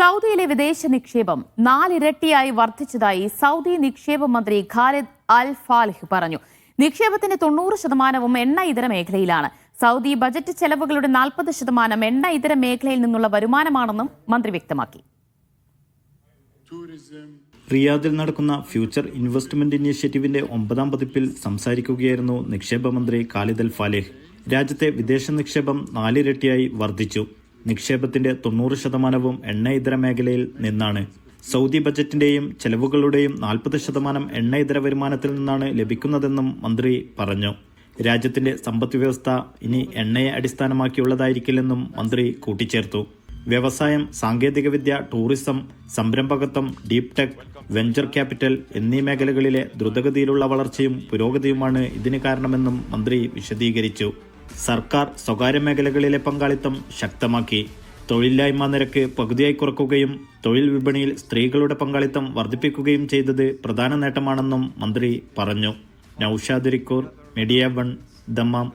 സൗദിയിലെ വിദേശ നിക്ഷേപം നാലിരട്ടിയായി വർദ്ധിച്ചതായി സൗദി നിക്ഷേപ മന്ത്രി ഖാലിദ് അൽ ഫാലിഹ് പറഞ്ഞു. നിക്ഷേപത്തിന്റെ തൊണ്ണൂറ് ശതമാനവും എണ്ണ ഇതര മേഖലയിലാണ്. സൗദി ബജറ്റ് ചെലവുകളുടെ നാൽപ്പത് ശതമാനം എണ്ണ ഇതര മേഖലയിൽ നിന്നുള്ള വരുമാനമാണെന്നും മന്ത്രി വ്യക്തമാക്കി. റിയാദിൽ നടക്കുന്ന ഫ്യൂച്ചർ ഇൻവെസ്റ്റ്മെന്റ് ഇനീഷ്യേറ്റീവിന്റെ ഒമ്പതാം പതിപ്പിൽ സംസാരിക്കുകയായിരുന്നു നിക്ഷേപ മന്ത്രി ഖാലിദ് അൽ ഫാലിഹ്. രാജ്യത്തെ വിദേശ നിക്ഷേപം നാലിരട്ടിയായി വർദ്ധിച്ചു. നിക്ഷേപത്തിന്റെ തൊണ്ണൂറ് ശതമാനവും എണ്ണ ഇതര മേഖലയിൽ നിന്നാണ്. സൗദി ബജറ്റിന്റെയും ചെലവുകളുടെയും നാൽപ്പത് ശതമാനം എണ്ണ ഇതര വരുമാനത്തിൽ നിന്നാണ് ലഭിക്കുന്നതെന്നും മന്ത്രി പറഞ്ഞു. രാജ്യത്തിന്റെ സമ്പദ് വ്യവസ്ഥ ഇനി എണ്ണയെ അടിസ്ഥാനമാക്കിയുള്ളതായിരിക്കില്ലെന്നും മന്ത്രി കൂട്ടിച്ചേർത്തു. വ്യവസായം സാങ്കേതികവിദ്യ ടൂറിസം സംരംഭകത്വം ഡീപ് ടെക് വെഞ്ചർ ക്യാപിറ്റൽ എന്നീ മേഖലകളിലെ ദ്രുതഗതിയിലുള്ള വളർച്ചയും പുരോഗതിയുമാണ് ഇതിന് കാരണമെന്നും മന്ത്രി വിശദീകരിച്ചു. സർക്കാർ സ്വകാര്യ മേഖലകളിലെ പങ്കാളിത്തം ശക്തമാക്കി. തൊഴിലില്ലായ്മ നിരക്ക് പകുതിയായി കുറക്കുകയും തൊഴിൽ വിപണിയിൽ സ്ത്രീകളുടെ പങ്കാളിത്തം വർദ്ധിപ്പിക്കുകയും ചെയ്തത് പ്രധാന നേട്ടമാണെന്നും മന്ത്രി പറഞ്ഞു. നൌഷാദ് റിക്കൂർ മീഡിയ വൺ ദമ്മാം.